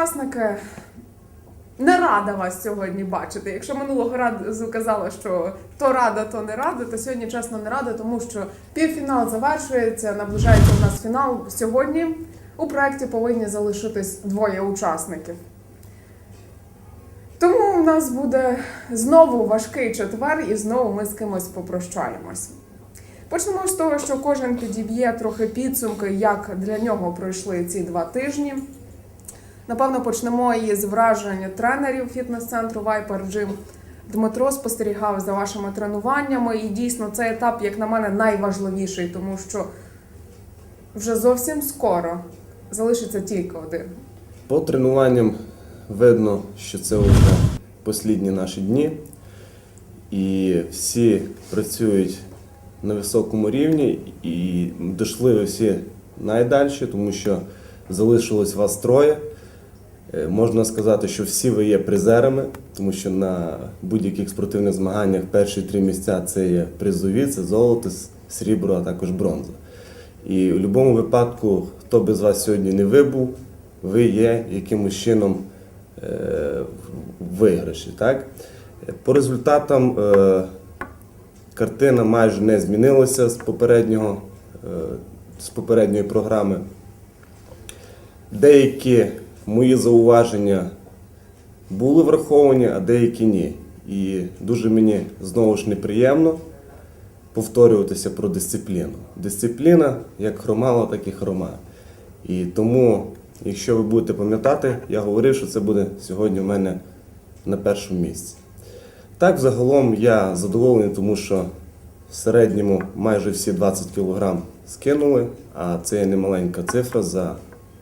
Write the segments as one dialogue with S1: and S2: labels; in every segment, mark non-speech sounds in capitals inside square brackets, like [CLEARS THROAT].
S1: учасники. Не рада вас сьогодні бачити. Якщо минулого разу казала, що то рада, то не рада, то сьогодні чесно не рада, тому що півфінал завершується, наближається у нас фінал. Сьогодні у проєкті повинні залишитись двоє учасників. Тому у нас буде знову важкий четвер, і знову ми з кимось попрощаємось. Почнемо з того, що кожен підіб'є трохи підсумки, як для нього пройшли ці два тижні. Напевно, почнемо із вражень тренерів фітнес-центру Viper Gym. Дмитро спостерігав за вашими тренуваннями, і дійсно цей етап, як на мене, найважливіший, тому що вже зовсім скоро залишиться тільки один.
S2: По тренуванням видно, що це вже послідні наші дні, і всі працюють на високому рівні, і дійшли всі найдальше, тому що залишилось вас троє. Е, Можна сказати, що всі ви є призерами, тому що на будь-яких спортивних змаганнях перші три місця це є призові, це золото, с- срібло, а також бронза. І в будь-якому випадку, хто би з вас сьогодні не вибув, ви є якимось чином е, в виграші. Так? По результатам е, картина майже не змінилася з попереднього, з попередньої програми. Деякі мої зауваження були враховані, а деякі ні. І дуже мені знову ж неприємно повторюватися про дисципліну. Дисципліна як хромала, так і хрома. І тому, якщо ви будете пам'ятати, я говорив, що це буде сьогодні у мене на першому місці. Так, загалом я задоволений, тому що в середньому майже всі 20 кг скинули, а це є немаленька цифра за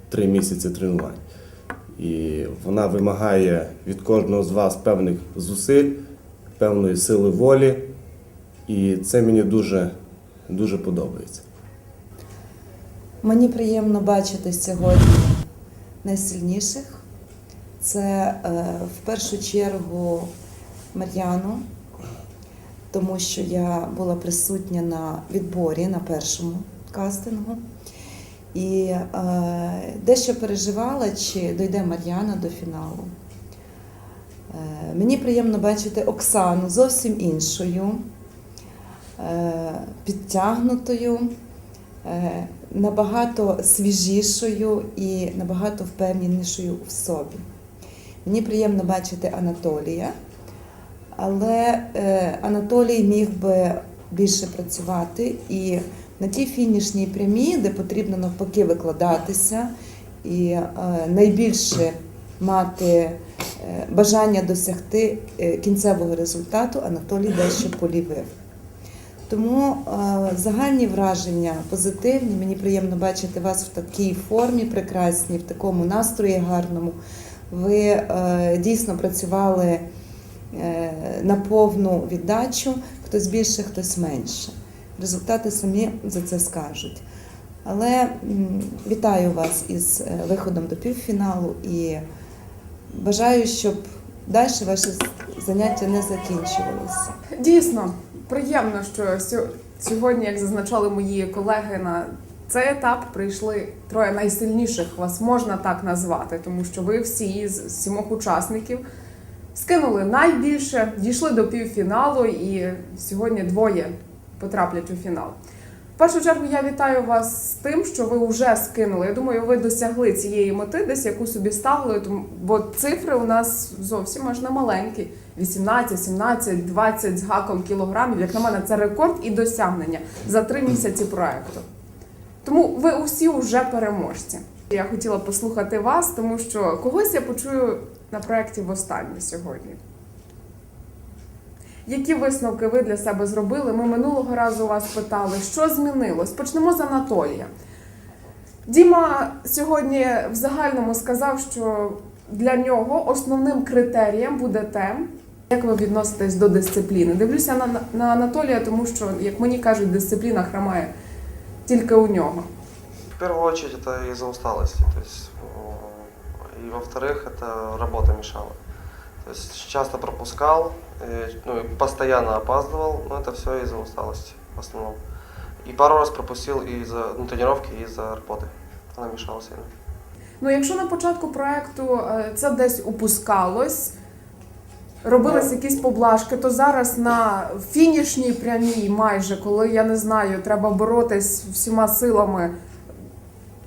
S2: 3 місяці тренувань. І вона вимагає від кожного з вас певних зусиль, певної сили волі. І це мені дуже, дуже подобається.
S3: Мені приємно бачити сьогодні найсильніших. Це е, в першу чергу Мар'яну, тому що я була присутня на відборі на першому кастингу. І е, дещо переживала, чи дойде Мар'яна до фіналу. Е, мені приємно бачити Оксану зовсім іншою, е, підтягнутою, е, набагато свіжішою і набагато впевненішою в собі. Мені приємно бачити Анатолія, але е, Анатолій міг би більше працювати і на тій фінішній прямій, де потрібно навпаки викладатися і е, найбільше мати е, бажання досягти е, кінцевого результату, Анатолій дещо полівив. Тому загальні враження позитивні. Мені приємно бачити вас в такій формі прекрасній, в такому настрої гарному. Ви дійсно працювали на повну віддачу, хтось більше, хтось менше. Результати самі за це скажуть. Але вітаю вас із е, виходом до півфіналу і бажаю, щоб далі ваші заняття не закінчувалися.
S1: Дійсно, приємно, що сьогодні, як зазначали мої колеги, на цей етап прийшли троє найсильніших, вас можна так назвати, тому що ви всі з сімох учасників скинули найбільше, дійшли до півфіналу, і сьогодні двоє потраплять у фінал. В першу чергу я вітаю вас з тим, що ви вже скинули. Я думаю, ви досягли цієї мети, десь яку собі ставили, бо цифри у нас зовсім аж не маленькі. 18, 17, 20 з гаком кілограмів. Як на мене, це рекорд і досягнення за три місяці проекту. Тому ви усі вже переможці. Я хотіла послухати вас, тому що когось я почую на проєкті востаннє сьогодні. Які висновки ви для себе зробили? Ми минулого разу вас питали, що змінилось. Почнемо з Анатолія. Діма сьогодні в загальному сказав, що для нього основним критерієм буде те, як ви відноситесь до дисципліни. Дивлюся на, на Анатолія, тому що, як мені кажуть, дисципліна хромає тільки у нього.
S4: В первую очередь это из-за усталости, то есть, э, и во-вторых, это работа мешала. То есть часто пропускал, э, ну, и постоянно опаздывал, но это все из-за усталости в основном. И пару раз пропустил из-за ну, тренировки и из-за работы. Она мешала сильно.
S1: Ну, якщо на початку проекту е, це десь упускалось, робились якісь поблажки, то зараз на фінішній прямій, майже коли я не знаю, треба боротись всіма силами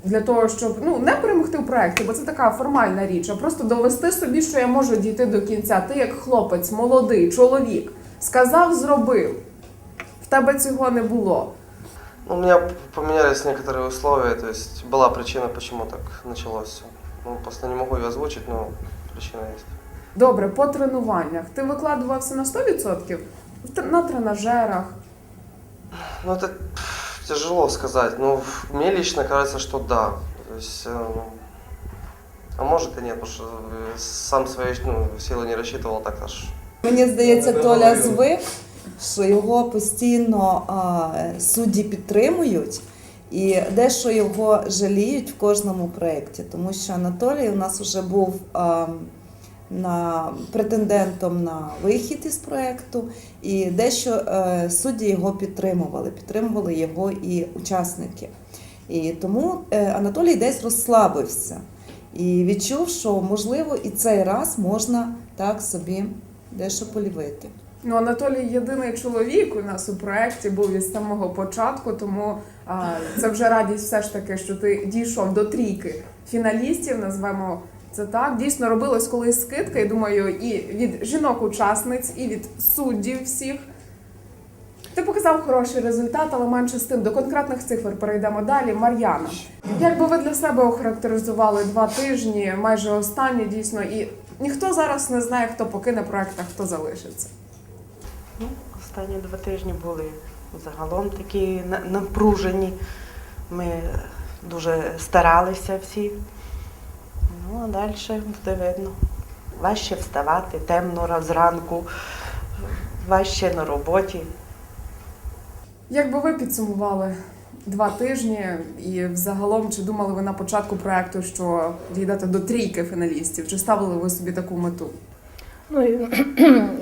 S1: для того, щоб ну не перемогти в проекті, бо це така формальна річ, а просто довести собі, що я можу дійти до кінця. Ти як хлопець, молодий, чоловік, сказав, зробив. В тебе цього не було.
S4: Ну, у меня п- поменялись некоторые условия, то есть была причина, почему так началось все. Ну, просто не могу ее озвучить, но причина есть.
S1: Добре, по тренуваннях. Ти викладувався на 100%? В тр- на тренажерах.
S4: Ну, это пф, тяжело сказать. Ну, в- мне лично кажется, что да. То есть, э, ну, а может и нет, потому что э, сам свои ну, силы не рассчитывал так аж.
S3: Мені здається, Толя звик, що його постійно а, судді підтримують і дещо його жаліють в кожному проєкті, тому що Анатолій у нас вже був а, на претендентом на вихід із проєкту, і дещо е, судді його підтримували, підтримували його і учасники. І тому е, Анатолій десь розслабився і відчув, що можливо і цей раз можна так собі дещо полівити.
S1: Ну, Анатолій єдиний чоловік у нас у проєкті був із самого початку, тому а, це вже радість все ж таки, що ти дійшов до трійки фіналістів, назвемо це так. Дійсно робилось колись скидка, і думаю, і від жінок-учасниць, і від суддів всіх. Ти показав хороший результат, але менше з тим. До конкретних цифр перейдемо далі. Мар'яна, як би ви для себе охарактеризували два тижні, майже останні дійсно, і ніхто зараз не знає, хто покине проект, а хто залишиться.
S5: Ну, останні два тижні були загалом такі напружені. Ми дуже старалися всі. Ну, а далі буде видно. Важче вставати, темно раз зранку, важче на роботі.
S1: Як би ви підсумували два тижні, і взагалом чи думали ви на початку проекту, що дійдете до трійки фіналістів? Чи ставили ви собі таку мету?
S6: Ну, і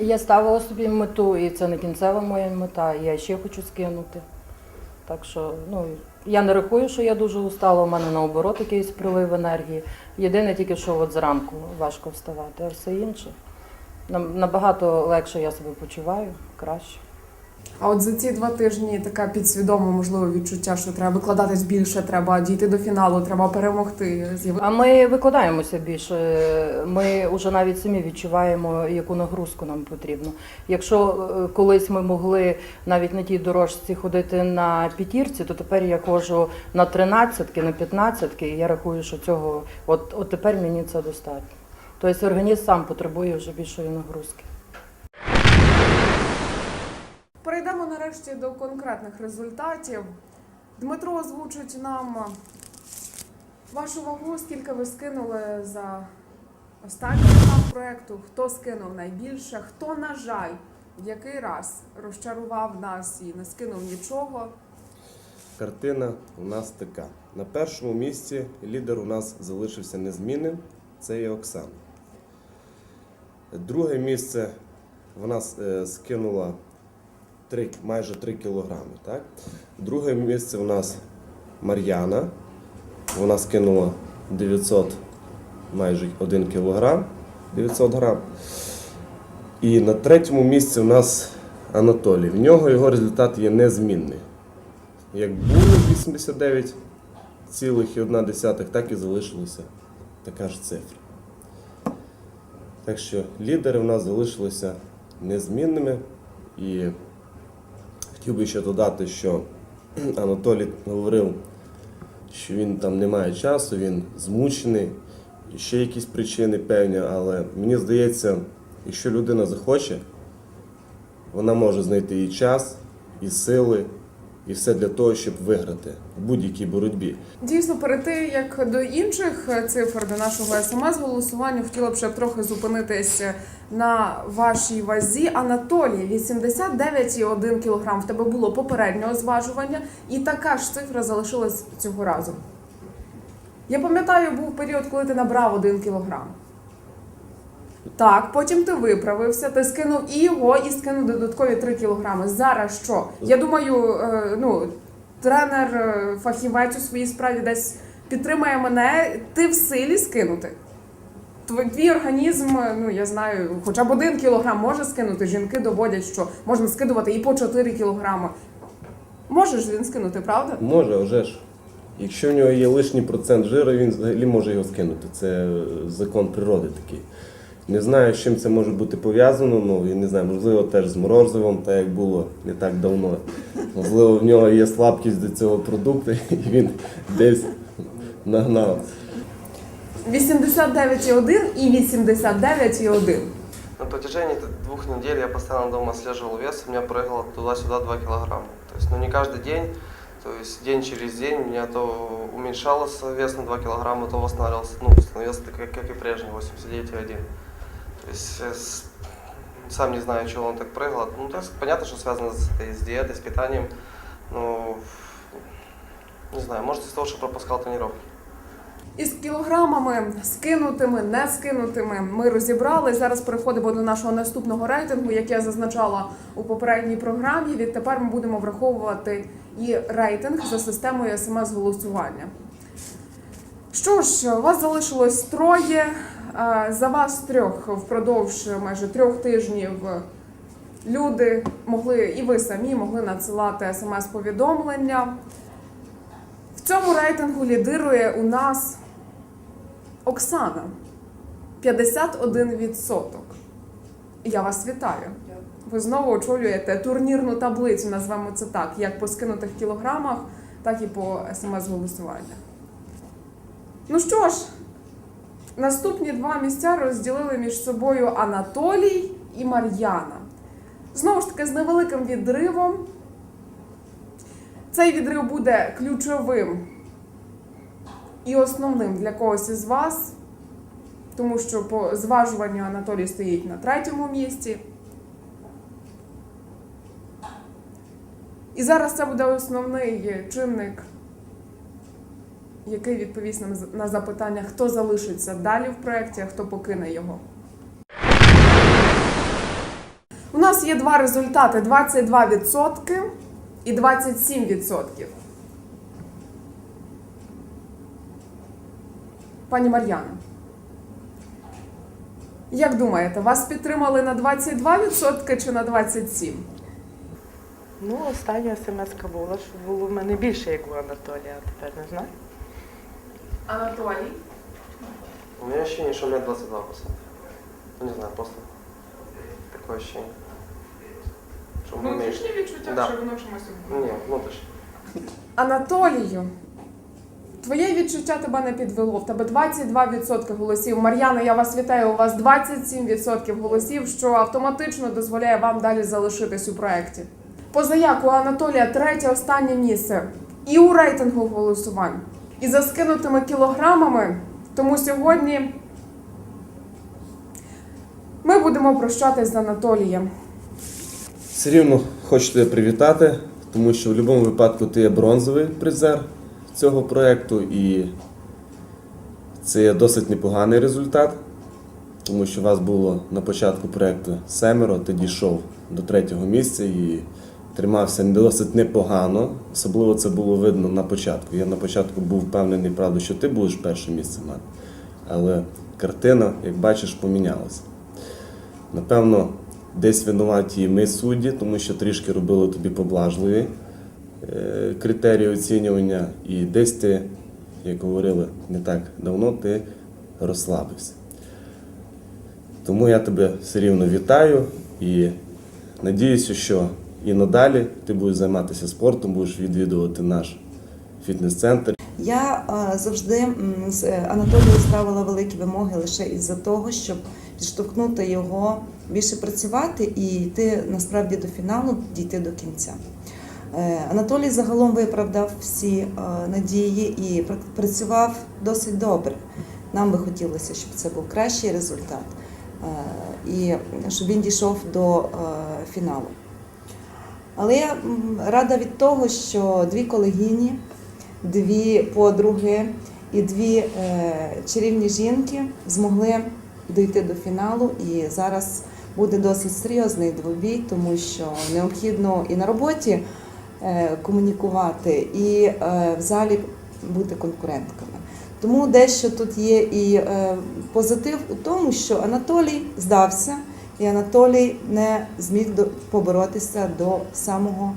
S6: [CLEARS THROAT] я ставила собі мету, і це не кінцева моя мета, я ще хочу скинути. Так що, ну, я не рахую, що я дуже устала, у мене наоборот якийсь прилив енергії. Єдине тільки, що от зранку важко вставати, а все інше. Набагато легше я себе почуваю, краще.
S1: А от за ці два тижні таке підсвідоме, можливо, відчуття, що треба викладатись більше, треба дійти до фіналу, треба перемогти.
S6: А ми викладаємося більше. Ми вже навіть самі відчуваємо, яку нагрузку нам потрібно. Якщо е, колись ми могли навіть на тій дорожці ходити на п'ятірці, то тепер я ходжу на тринадцятки, на п'ятнадцятки, і я рахую, що цього от, от тепер мені це достатньо. Тобто організм сам потребує вже більшої нагрузки.
S1: Перейдемо нарешті до конкретних результатів. Дмитро озвучить нам вашу вагу, скільки ви скинули за останній етап проекту, хто скинув найбільше, хто, на жаль, в який раз розчарував нас і не скинув нічого.
S2: Картина у нас така. На першому місці лідер у нас залишився незмінним. Це є Оксана. Друге місце вона е, скинула 3, майже 3 кілограми. Так? Друге місце у нас Мар'яна. Вона скинула 900, майже 1 кілограм, 900 грам. І на третьому місці у нас Анатолій. В нього його результат є незмінний. Як було 89,1, так і залишилося така ж цифра. Так що лідери в нас залишилися незмінними. І хотів би ще додати, що [CLEARS THROAT] Анатолій говорив, що він там не має часу, він змучений, і ще якісь причини певні, але мені здається, якщо людина захоче, вона може знайти і час, і сили, і все для того, щоб виграти в будь-якій боротьбі.
S1: Дійсно, перед тим як до інших е, цифр до нашого смс-голосування, хотіла б ще трохи зупинитись на вашій вазі. Анатолій, 89,1 кг. В тебе було попереднього зважування, і така ж цифра залишилась цього разу. Я пам'ятаю, був період, коли ти набрав 1 кг. Так, потім ти виправився, ти скинув і його, і скинув додаткові 3 кілограми. Зараз що? Я думаю, е, ну, тренер, е, у своїй справі десь підтримає мене, ти в силі скинути. Твій, організм, ну я знаю, хоча б один кілограм може скинути. Жінки доводять, що можна скидувати і по 4 кілограми. Можеш він скинути, правда?
S2: Може, а вже ж. Якщо в нього є лишній процент жиру, він взагалі може його скинути. Це е, закон природи такий. Не знаю, з чим це може бути пов'язано, ну я не знаю, можливо, теж з морозивом, так як було не так давно. Можливо, в нього є слабкість до цього продукту, [LAUGHS] і він десь нагнав.
S1: 89,1 і 89,1.
S4: На протяжении двух недель я постоянно дома отслеживал вес, у меня прыгало туда-сюда 2 килограмма. То есть, ну не каждый день, то есть день через день у меня то уменьшался вес на 2 килограмма, то восстанавливался, ну, становился как, как и прежний, 89,1 То есть, э, с- сам не знаю, чего он так прыгал. Ну, то есть, понятно, что связано с, этой, с диетой, с питанием, но не знаю, может из-за того, что пропускал тренировки.
S1: Із кілограмами скинутими, не скинутими ми розібрали. Зараз переходимо до нашого наступного рейтингу, як я зазначала у попередній програмі. Відтепер ми будемо враховувати і рейтинг за системою смс-голосування. Що ж, у вас залишилось троє. За вас трьох впродовж майже трьох тижнів люди могли, і ви самі могли надсилати смс-повідомлення. В цьому рейтингу лідирує у нас Оксана 51%. Я вас вітаю. Ви знову очолюєте турнірну таблицю, назвемо це так, як по скинутих кілограмах, так і по смс-голосування. Ну що ж, наступні два місця розділили між собою Анатолій і Мар'яна. Знову ж таки, з невеликим відривом. Цей відрив буде ключовим і основним для когось із вас, тому що по зважуванню Анатолій стоїть на третьому місці. І зараз це буде основний чинник, який відповість нам на запитання, хто залишиться далі в проєкті, а хто покине його. У нас є два результати: 22% і 27%. Пані Мар'яна, як думаєте, вас підтримали на 22% чи на 27%?
S5: Ну, остання смс була, що було в мене більше, як у Анатолія, а тепер не знаю.
S1: Анатолій.
S4: У меня ощущение, что у меня 22%. Ну, не знаю, просто такое ощущение. Что мы меньше.
S1: відчуття,
S4: Да.
S1: що воно чомусь
S4: Не, внутрішнє.
S1: Анатолію, твоє відчуття тебе не підвело. В тебе 22% голосів. Мар'яна, я вас вітаю. У вас 27% голосів, що автоматично дозволяє вам далі залишитись у проєкті. Поза як у Анатолія третє останнє місце і у рейтингу голосувань, і за скинутими кілограмами. Тому сьогодні ми будемо прощатись з Анатолієм.
S2: Все хочу тебе привітати, тому що в будь-якому випадку ти є бронзовий призер цього проєкту, і це є досить непоганий результат, тому що вас було на початку проєкту семеро, ти дійшов до третього місця і тримався досить непогано. Особливо це було видно на початку. Я на початку був впевнений, правда, що ти будеш перше місце мати. Але картина, як бачиш, помінялася. Напевно, десь винуваті і ми судді, тому що трішки робили тобі поблажливі е, критерії оцінювання, і десь ти, як говорили не так давно, ти розслабився. Тому я тебе все рівно вітаю і надіюся, що і надалі ти будеш займатися спортом, будеш відвідувати наш фітнес-центр.
S3: Я е, завжди з Анатолію ставила великі вимоги лише із-за того, щоб підштовхнути його більше працювати і йти насправді до фіналу, дійти до кінця. Е, Анатолій загалом виправдав всі е, надії і працював досить добре. Нам би хотілося, щоб це був кращий результат і щоб він дійшов до фіналу. Але я рада від того, що дві колегіні, дві подруги і дві е, чарівні жінки змогли дійти до фіналу. І зараз буде досить серйозний двобій, тому що необхідно і на роботі е, комунікувати, і е, в залі бути конкурентками. Тому дещо тут є і е, позитив у тому, що Анатолій здався, і Анатолій не зміг поборотися до самого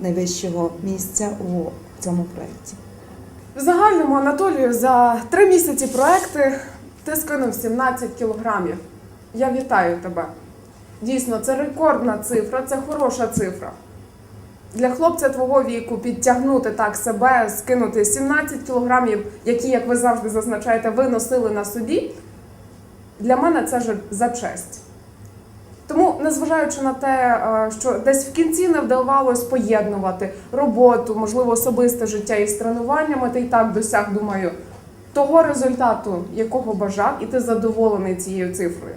S3: найвищого місця у цьому проєкті.
S1: В загальному Анатолію за три місяці проекти ти скинув 17 кілограмів. Я вітаю тебе. Дійсно, це рекордна цифра, це хороша цифра. Для хлопця твого віку підтягнути так себе, скинути 17 кілограмів, які, як ви завжди зазначаєте, ви носили на собі. Для мене це ж за честь. Тому, незважаючи на те, е, що десь в кінці не вдавалось поєднувати роботу, можливо, особисте життя із тренуваннями, ти і так досяг, думаю, того результату, якого бажав, і ти задоволений цією цифрою.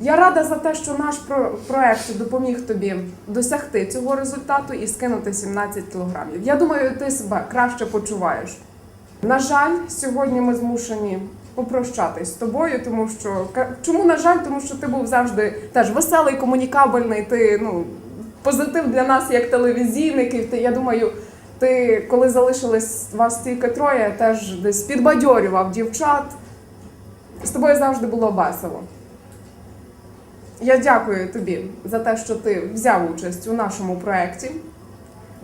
S1: Я рада за те, що наш про- проект допоміг тобі досягти цього результату і скинути 17 кілограмів. Я думаю, ти себе краще почуваєш. На жаль, сьогодні ми змушені попрощатись з тобою, тому що чому на жаль, тому що ти був завжди теж веселий, комунікабельний. Ти ну позитив для нас як телевізійників. Ти я думаю, ти коли залишились вас тільки троє, теж десь підбадьорював дівчат. З тобою завжди було весело. Я дякую тобі за те, що ти взяв участь у нашому проєкті.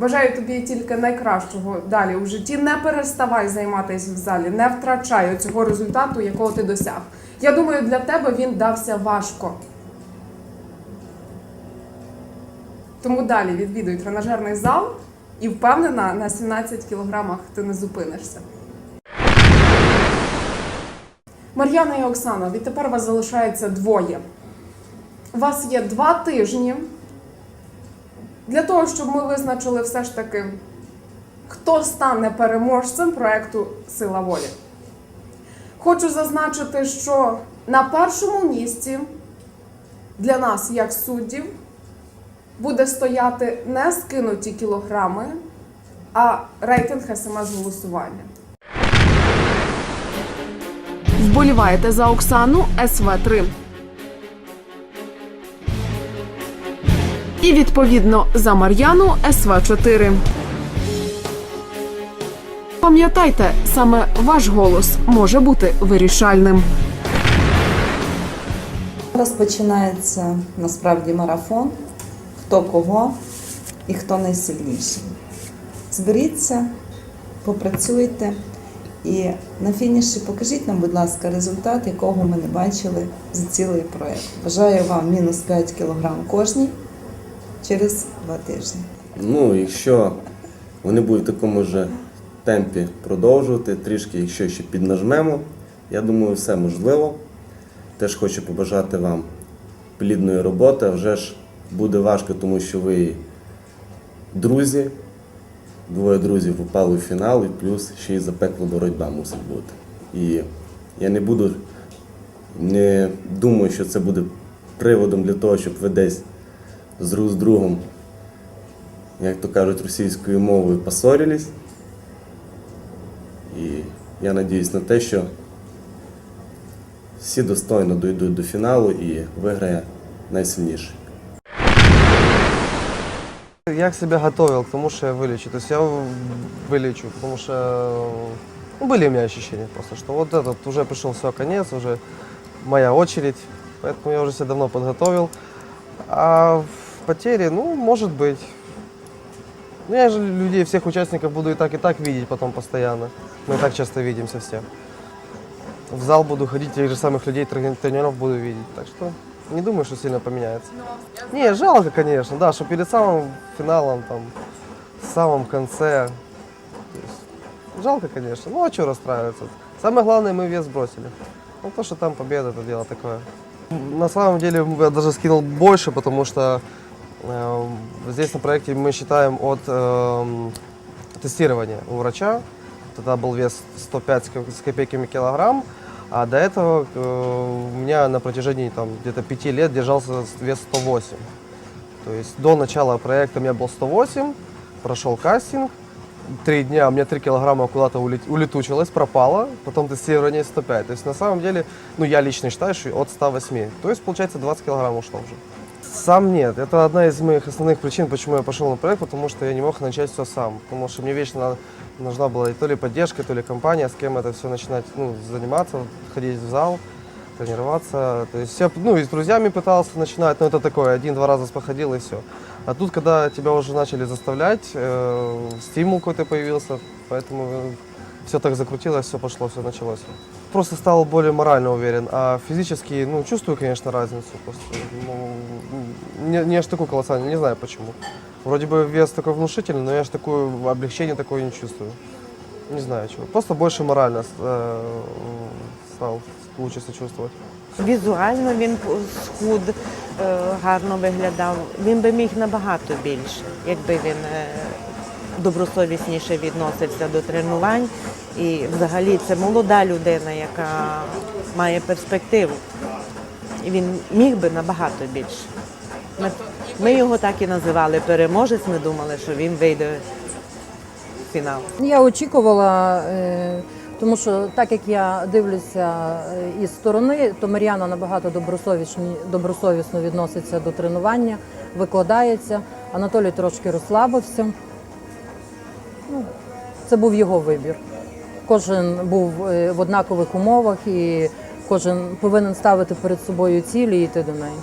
S1: Бажаю тобі тільки найкращого далі у житті. Не переставай займатися в залі, не втрачай цього результату, якого ти досяг. Я думаю, для тебе він дався важко. Тому далі відвідуй тренажерний зал і впевнена, на 17 кілограмах ти не зупинишся. Мар'яна і Оксана, відтепер вас залишається двоє. У вас є два тижні для того, щоб ми визначили все ж таки, хто стане переможцем проекту Сила волі. Хочу зазначити, що на першому місці для нас, як суддів, буде стояти не скинуті кілограми, а рейтинг СМС-голосування. Вболіваєте за Оксану СВ3. І відповідно за Мар'яну СВ4. Пам'ятайте, саме ваш голос може бути вирішальним.
S3: Розпочинається насправді марафон, хто кого і хто найсильніший. Зберіться, попрацюйте і на фініші покажіть нам, будь ласка, результат, якого ми не бачили за цілий проєкт. Бажаю вам мінус 5 кг кожній через два тижні.
S2: Ну, якщо вони будуть в такому ж темпі продовжувати, трішки, якщо ще піднажмемо, я думаю, все можливо. Теж хочу побажати вам плідної роботи, вже ж буде важко, тому що ви друзі, двоє друзів попали в фінал, і плюс ще й запекла боротьба мусить бути. І я не буду, не думаю, що це буде приводом для того, щоб ви десь з друг з другом як то кажуть російською мовою, поссорились. І я надіюсь на те, що всі достойно дійдуть до фіналу і виграє найсильніший.
S4: Я к себя готовил к тому, что я вылечу. То есть я вылечу, потому что ну, были у меня ощущения просто, что вот этот уже пришел все, конец, уже моя очередь. Поэтому я уже себя давно подготовил. А в потере, ну, может быть. Ну, я же людей, всех участников буду и так, и так видеть потом постоянно. Мы и так часто видимся все. В зал буду ходить, тех же самых людей, трени- тренеров буду видеть. Так что не думаю, что сильно поменяется. Не, жалко, конечно, да, что перед самым финалом, там, в самом конце. есть, жалко, конечно. Ну, а что расстраиваться? Самое главное, мы вес бросили. Ну, то, что там победа, это дело такое. На самом деле, я даже скинул больше, потому что здесь на проекте мы считаем от эм, тестирования у врача. Тогда был вес 105 с ко- с копейками килограмм. А до этого э, у меня на протяжении там, где-то 5 лет держался вес 108. То есть до начала проекта у меня был 108, прошел кастинг, три дня у меня 3 килограмма куда-то улет- улетучилось, пропало, потом тестирование 105. То есть на самом деле, ну я лично считаю, что от 108. То есть получается 20 килограмм ушло уже. Сам нет. Это одна из моих основных причин, почему я пошел на проект, потому что я не мог начать все сам. Потому что мне вечно нужна была и то ли поддержка, то ли компания, с кем это все начинать ну, заниматься, ходить в зал, тренироваться. То есть я ну, и с друзьями пытался начинать, но это такое, один-два раза походил и все. А тут, когда тебя уже начали заставлять, э, стимул какой-то появился, поэтому все так закрутилось, все пошло, все началось. Просто стал более морально уверен, а физически, ну, чувствую, конечно, разницу. Просто, ну, не, не аж такой колоссальный, не знаю почему. Вроде бы вес такой внушительный, но я аж такое облегчение такое не чувствую. Не знаю чего. Просто больше морально э, стал лучше себя чувствовать.
S5: Візуально він схуд, е, гарно виглядав. Він би міг набагато більше, якби він е, добросовісніше відносився до тренувань. І взагалі це молода людина, яка має перспективу. І він міг би набагато більше. Ми, ми його так і називали переможець. Ми думали, що він вийде в фінал.
S6: Я очікувала, е, тому що так як я дивлюся е, із сторони, то Мар'яна набагато добросовісно, відноситься до тренування, викладається. Анатолій трошки розслабився. Ну, це був його вибір. Кожен був е, в однакових умовах і кожен повинен ставити перед собою цілі і йти до неї.